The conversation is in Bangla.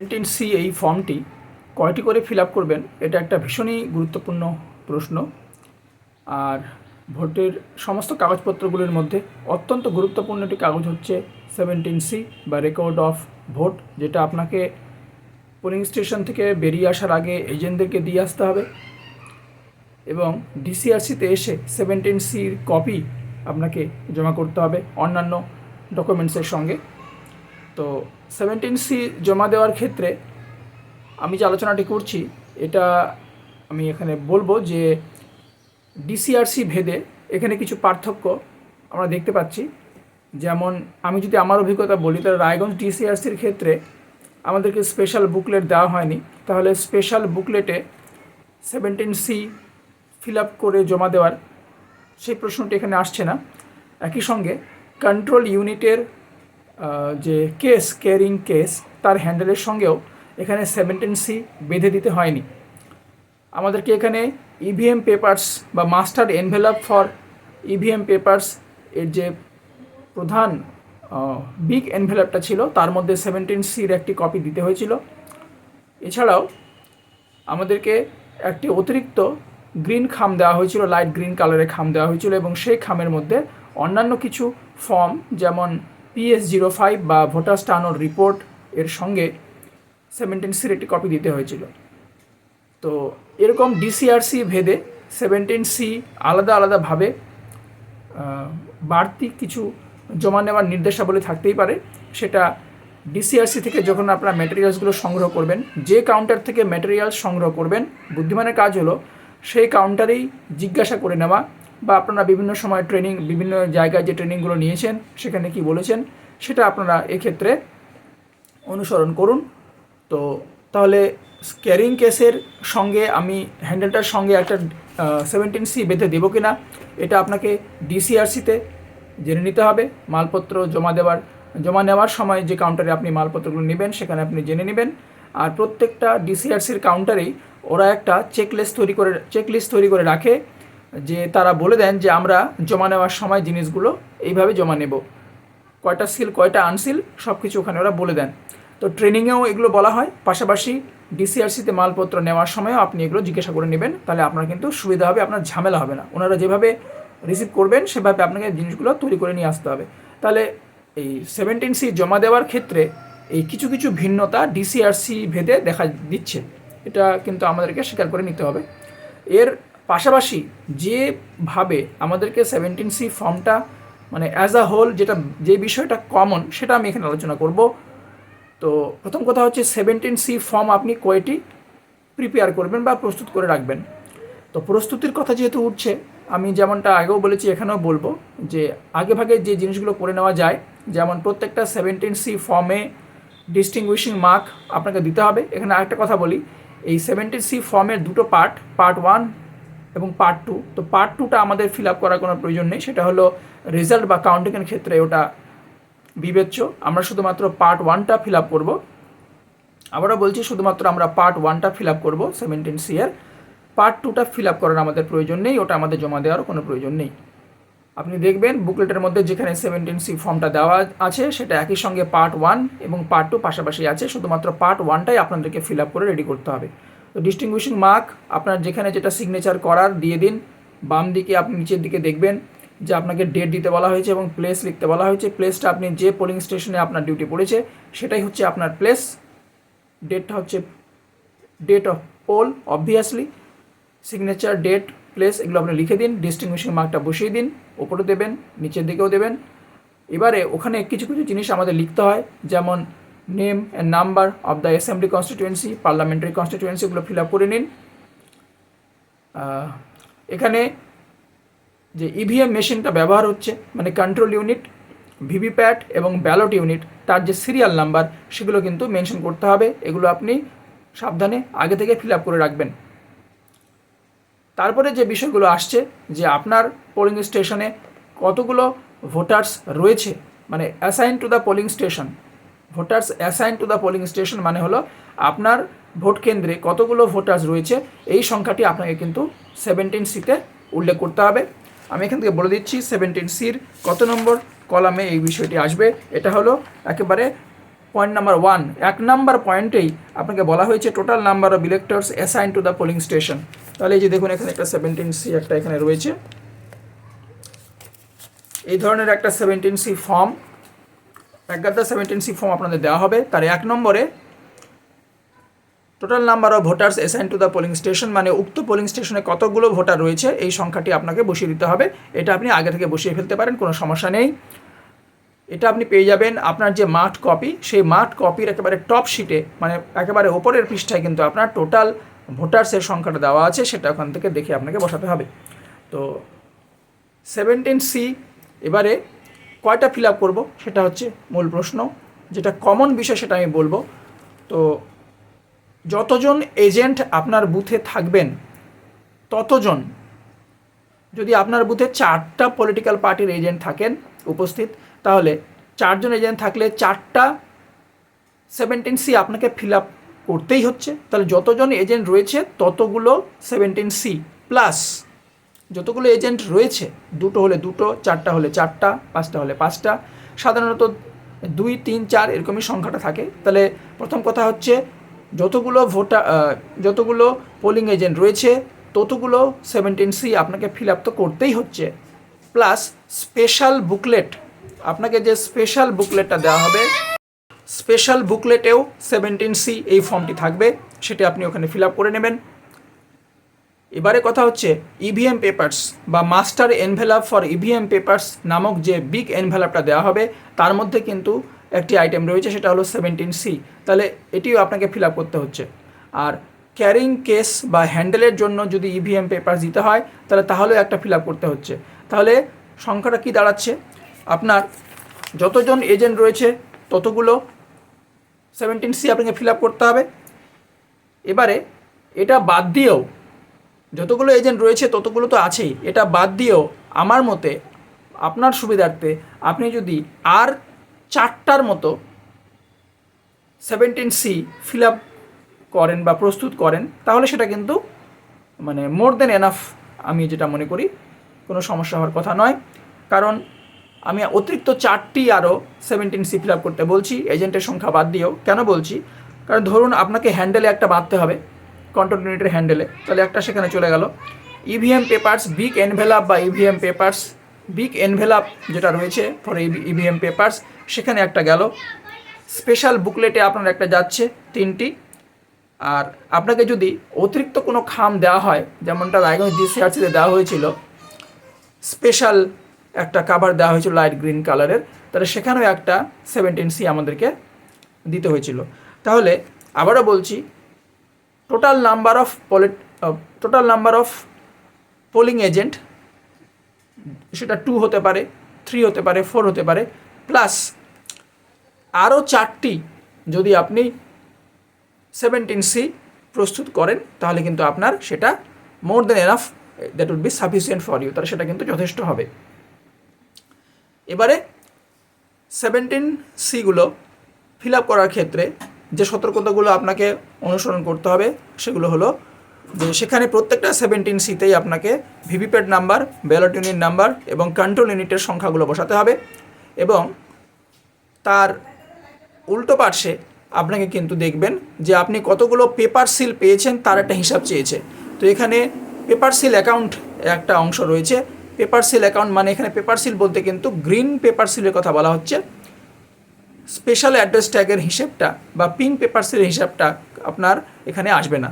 সেভেন্টিন সি এই ফর্মটি কয়টি করে ফিল আপ করবেন? এটা একটা ভীষণই গুরুত্বপূর্ণ প্রশ্ন। আর ভোটের সমস্ত কাগজপত্রগুলির মধ্যে অত্যন্ত গুরুত্বপূর্ণ একটি কাগজ হচ্ছে সেভেন্টিন সি বা রেকর্ড অফ ভোট যেটা আপনাকে পোলিং স্টেশন থেকে বেরিয়ে আসার আগে এজেন্টদেরকে দিয়ে আসতে হবে। এবং ডিসিআরসিতে এসে সেভেন্টিন সির কপি আপনাকে জমা করতে হবে অন্যান্য ডকুমেন্টসের সঙ্গে। তো সেভেন্টিন সি জমা দেওয়ার ক্ষেত্রে আমি যে আলোচনাটি করছি, এটা আমি এখানে বলব যে ডিসিআরসি ভেদে এখানে কিছু পার্থক্য আমরা দেখতে পাচ্ছি। যেমন আমি যদি আমার অভিজ্ঞতা বলি, তাহলে রায়গঞ্জ ডিসিআরসির ক্ষেত্রে আমাদেরকে স্পেশাল বুকলেট দেওয়া হয়নি। তাহলে স্পেশাল বুকলেটে সেভেন্টিন সি ফিল আপ করে জমা দেওয়ার সেই প্রশ্নটি এখানে আসছে না। একই সঙ্গে কন্ট্রোল ইউনিটের যে কেস কেয়ারিং কেস তার হ্যান্ডেলের সঙ্গেও এখানে সেভেন্টিন সি বেঁধে দিতে হয়নি। আমাদেরকে এখানে ইভিএম পেপার্স বা master envelope for EVM papers এর যে প্রধান বিগ এনভেলপটা ছিল, তার মধ্যে সেভেন্টিন সির একটি কপি দিতে হয়েছিল। এছাড়াও আমাদেরকে একটি অতিরিক্ত গ্রিন খাম দেওয়া হয়েছিল লাইট গ্রিন কালারের খাম দেওয়া হয়েছিল এবং সেই খামের মধ্যে অন্যান্য কিছু ফর্ম যেমন পিএস জিরো ফাইভ বা ভোটার স্টানোর রিপোর্ট এর সঙ্গে সেভেন্টিন সির একটি কপি দিতে হয়েছিল। তো এরকম ডিসিআরসি ভেদে সেভেন্টিন সি আলাদা আলাদাভাবে বাড়তি কিছু জমা নেওয়ার নির্দেশাবলী থাকতেই পারে। সেটা ডিসিআরসি থেকে যখন আপনারা ম্যাটেরিয়ালসগুলো সংগ্রহ করবেন, যে কাউন্টার থেকে ম্যাটেরিয়ালস সংগ্রহ করবেন, বুদ্ধিমানের কাজ হলো সেই কাউন্টারেই জিজ্ঞাসা করে নেওয়া বা আপনারা বিভিন্ন সময় ট্রেনিং বিভিন্ন জায়গায় যে ট্রেনিংগুলো নিয়েছেন, সেখানে কি বলেছেন, সেটা আপনারা এক্ষেত্রে অনুসরণ করুন। তো তাহলে ক্যারিং কেসের সঙ্গে আমি হ্যান্ডেলটার সঙ্গে একটা সেভেন্টিন সি বেঁধে দেবো কি না এটা আপনাকে ডিসিআরসিতে জেনে নিতে হবে। মালপত্র জমা দেওয়ার, জমা নেওয়ার সময় যে কাউন্টারে আপনি মালপত্রগুলো নেবেন, সেখানে আপনি জেনে নেবেন। আর প্রত্যেকটা ডিসিআরসির কাউন্টারেই ওরা একটা চেকলিস্ট তৈরি করে চেকলিস্ট তৈরি করে রাখে। যে তারা বলে দেন যে আমরা জমা নেওয়ার সময় জিনিসগুলো এইভাবে জমা নেব। কয়টা সিল কয়টা আনসিল সব কিছু ওখানে ওরা বলে দেন। তো ট্রেনিংয়েও এগুলো বলা হয়। পাশাপাশি ডিসিআরসিতে মালপত্র নেওয়ার সময়ও আপনি এগুলো জিজ্ঞাসা করে নেবেন। তাহলে আপনার কিন্তু সুবিধা হবে, আপনার ঝামেলা হবে না। ওনারা যেভাবে রিসিভ করবেন, সেভাবে আপনাকে জিনিসগুলো তৈরি করে নিয়ে আসতে হবে। তাহলে এই সেভেন্টিন সি জমা দেওয়ার ক্ষেত্রে এই কিছু কিছু ভিন্নতা ডিসিআরসি ভেদে দেখা দিচ্ছে। এটা কিন্তু আমাদেরকে স্বীকার করে নিতে হবে। এর পাশাপাশি যেভাবে আমাদেরকে সেভেন্টিন সি ফর্মটা মানে অ্যাজ আ হোল যেটা, যে বিষয়টা কমন সেটা আমি এখানে আলোচনা করব। তো প্রথম কথা হচ্ছে সেভেন্টিন সি ফর্ম আপনি কয়টি প্রিপেয়ার করবেন বা প্রস্তুত করে রাখবেন? তো প্রস্তুতির কথা যেহেতু উঠছে, আমি যেমনটা আগেও বলেছি, এখানেও বলব যে আগে ভাগে যে জিনিসগুলো করে নেওয়া যায়, যেমন প্রত্যেকটা সেভেন্টিন সি ফর্মে ডিস্টিংগুইশিং মার্ক আপনাকে দিতে হবে। এখানে আরেকটা কথা বলি, এই সেভেন্টিন সি ফর্মের দুটো পার্ট পার্ট ওয়ান এবং পার্ট টু তো পার্ট টুটা আমাদের ফিল আপ করার কোনো প্রয়োজন নেই। সেটা হলো রেজাল্ট বা কাউন্টিংয়ের ক্ষেত্রে ওটা বিবেচ্য। আমরা শুধুমাত্র পার্ট ওয়ানটা ফিল আপ করব। আবারও বলছি, শুধুমাত্র আমরা পার্ট ওয়ানটা ফিল আপ করব সেভেন্টিন সি এর পার্ট টুটা ফিল আপ করার আমাদের প্রয়োজন নেই। ওটা আমাদের জমা দেওয়ার কোনো প্রয়োজন নেই। আপনি দেখবেন বুকলেটের মধ্যে যেখানে সেভেন্টিন সি ফর্মটা দেওয়া আছে, সেটা একই সঙ্গে পার্ট ওয়ান এবং পার্ট টু পাশাপাশি আছে। শুধুমাত্র পার্ট ওয়ানটাই আপনাদেরকে ফিল আপ করে রেডি করতে হবে। তো ডিস্টিংগুইশিং মার্ক আপনার যেখানে যেটা সিগনেচার করার, দিয়ে দিন। বাম দিকে আপনি নিচের দিকে দেখবেন যে আপনাকে ডেট দিতে বলা হয়েছে এবং প্লেস লিখতে বলা হয়েছে। প্লেসটা আপনি যে পোলিং স্টেশনে আপনার ডিউটি পড়েছে, সেটাই হচ্ছে আপনার প্লেস ডেটটা হচ্ছে date of poll obviously signature date place এগুলো আপনি লিখে দিন। ডিস্টিংগুইশিং মার্কটা বসিয়ে দিন, ওপরে দেবেন, নিচের দিকেও দেবেন। এবারে ওখানে কিছু কিছু জিনিস আমাদের লিখতে হয়। যেমন name and number of the assembly constituency parliamentary কনস্টিটিউয়েন্সিগুলো fill up করে নিন। এখানে যে ইভিএম মেশিনটা ব্যবহার হচ্ছে মানে কন্ট্রোল ইউনিট ভিভিপ্যাট এবং ব্যালট ইউনিট তার যে সিরিয়াল নাম্বার সেগুলো কিন্তু মেনশন করতে হবে, এগুলো আপনি সাবধানে আগে থেকে ফিল আপ করে রাখবেন। তারপরে যে বিষয়গুলো আসছে, যে আপনার পোলিং স্টেশনে কতগুলো ভোটার্স রয়েছে মানে assign to the polling station voters assign to the polling station মানে হলো আপনার ভোট কেন্দ্রে কতগুলো ভোটার্স রয়েছে, এই সংখ্যাটি আপনাকে কিন্তু সেভেন্টিন সিতে উল্লেখ করতে হবে। আমি এখান থেকে বলে দিচ্ছি সেভেন্টিন সির কত নম্বর কলামে এই বিষয়টি আসবে, এটা হলো একেবারে পয়েন্ট নাম্বার ওয়ান এক নাম্বার পয়েন্টেই আপনাকে বলা হয়েছে total number of electors assign to the polling station তাহলে এই যে দেখুন, এখানে একটা সেভেন্টিন সি একটা এখানে রয়েছে। এই ধরনের একটা সেভেন্টিন সি ফর্ম গাদা সেভেন্টিন সি ফর্ম আপনাদের দেওয়া হবে। তার এক নম্বরে total number of voters assign to the polling station মানে উক্ত পোলিং স্টেশনে কতগুলো ভোটার রয়েছে, এই সংখ্যাটি আপনাকে বসিয়ে দিতে হবে। এটা আপনি আগে থেকে বসিয়ে ফেলতে পারেন, কোনো সমস্যা নেই। এটা আপনি পেয়ে যাবেন আপনার যে মাঠ কপি সেই মাঠ কপির একেবারে টপ শিটে মানে একেবারে ওপরের পৃষ্ঠায় কিন্তু আপনার টোটাল ভোটার্সের সংখ্যাটা দেওয়া আছে, সেটা ওখান থেকে দেখে আপনাকে বসাতে হবে। তো সেভেন্টিন সি এবারে কয়টা ফিল আপ করব? সেটা হচ্ছে মূল প্রশ্ন। যেটা কমন বিষয় সেটা আমি বলব। তো যতজন এজেন্ট আপনার বুথে থাকবেন, ততজন, যদি আপনার বুথে চারটা পলিটিক্যাল পার্টির এজেন্ট থাকেন উপস্থিত, তাহলে চারজন এজেন্ট থাকলে চারটা সেভেন্টিন সি আপনাকে ফিল আপ করতেই হচ্ছে। তাহলে যতজন এজেন্ট রয়েছে, ততগুলো সেভেন্টিন সি প্লাস যতগুলো এজেন্ট রয়েছে, দুটো হলে দুটো, চারটা হলে চারটা, পাঁচটা হলে পাঁচটা, সাধারণত দুই, তিন, চার এরকমই সংখ্যাটা থাকে। তাহলে প্রথম কথা হচ্ছে যতগুলো ভোটার যতগুলো পোলিং এজেন্ট রয়েছে, ততগুলো সেভেন্টিন সি আপনাকে ফিল আপ তো করতেই হচ্ছে। প্লাস স্পেশাল বুকলেট আপনাকে যে স্পেশাল বুকলেটটা দেওয়া হবে স্পেশাল বুকলেটেও সেভেন্টিন সি এই ফর্মটি থাকবে, সেটি আপনি ওখানে ফিল আপ করে নেবেন। এবারে কথা হচ্ছে ইভিএম পেপার্স বা master envelope for EVM papers নামক যে বিগ এনভেলাপটা দেওয়া হবে, তার মধ্যে কিন্তু একটি আইটেম রয়েছে, সেটা হলো সেভেন্টিন সি তাহলে এটিও আপনাকে ফিল আপ করতে হচ্ছে। আর ক্যারিং কেস বা হ্যান্ডেলের জন্য যদি ইভিএম পেপার দিতে হয়, তাহলে তাহলেও একটা ফিল আপ করতে হচ্ছে। তাহলে সংখ্যাটা কি দাঁড়াচ্ছে? আপনার যতজন এজেন্ট রয়েছে, ততগুলো সেভেন্টিন সি আপনাকে ফিল আপ করতে হবে। এবারে এটা বাদ দিয়েও যতগুলো এজেন্ট রয়েছে, ততগুলো তো আছেই। এটা বাদ দিয়েও আমার মতে, আপনার সুবিধার্থে আপনি যদি আর চারটার মতো সেভেন্টিন সি ফিল আপ করেন বা প্রস্তুত করেন, তাহলে সেটা কিন্তু মানে মোর দেন এনাফ আমি যেটা মনে করি, কোনো সমস্যা হওয়ার কথা নয়। কারণ আমি অতিরিক্ত চারটি আরও সেভেন্টিন সি ফিল আপ করতে বলছি এজেন্টের সংখ্যা বাদ দিয়েও কেন বলছি? কারণ ধরুন আপনাকে হ্যান্ডেলে একটা বাঁধতে হবে। কন্ট্রোল ইউনিটের হ্যান্ডেলে তাহলে একটা সেখানে চলে গেল। ইভিএম পেপার্স বিগ এনভেলাপ বা ইভিএম পেপার্স বিগ এনভেলাপ যেটা রয়েছে ফর ইভিএম পেপার্স সেখানে একটা গেল। স্পেশাল বুকলেটে আপনার একটা যাচ্ছে তিনটি। আর আপনাকে যদি অতিরিক্ত কোনো খাম দেওয়া হয়, যেমনটা রায়গঞ্জ ডিসিআরসিতে দেওয়া হয়েছিল স্পেশাল একটা কাভার দেওয়া হয়েছিল লাইট গ্রিন কালারের তাহলে সেখানেও একটা সেভেন্টিন সি আমাদেরকে দিতে হয়েছিল। তাহলে আবারও বলছি total number of polit total number of polling agent সেটা টু হতে পারে থ্রি হতে পারে ফোর হতে পারে প্লাস আরও চারটি যদি আপনি সেভেন্টিন সি প্রস্তুত করেন, তাহলে কিন্তু আপনার সেটা more than enough that would be sufficient for you তাহলে সেটা কিন্তু যথেষ্ট হবে। এবারে সেভেন্টিন সিগুলো ফিল আপ করার ক্ষেত্রে যে সতর্কতাগুলো আপনাকে অনুসরণ করতে হবে সেগুলো হলো যে সেখানে প্রত্যেকটা সেভেন্টিন সিতেই আপনাকে VVPAT number, ballot unit number এবং কন্ট্রোল ইউনিটের সংখ্যাগুলো বসাতে হবে এবং তার উল্টো পার্শ্বে আপনাকে কিন্তু দেখবেন যে আপনি কতগুলো পেপার সিল পেয়েছেন তার একটা হিসাব চেয়েছে। তো এখানে পেপার সিল অ্যাকাউন্ট একটা অংশ রয়েছে। পেপার সিল অ্যাকাউন্ট মানে এখানে পেপার সিল বলতে কিন্তু গ্রিন পেপার সিলের কথা বলা হচ্ছে। স্পেশাল অ্যাড্রেস ট্যাগের হিসেবটা বা পিন পেপারসের হিসাবটা আপনার এখানে আসবে না।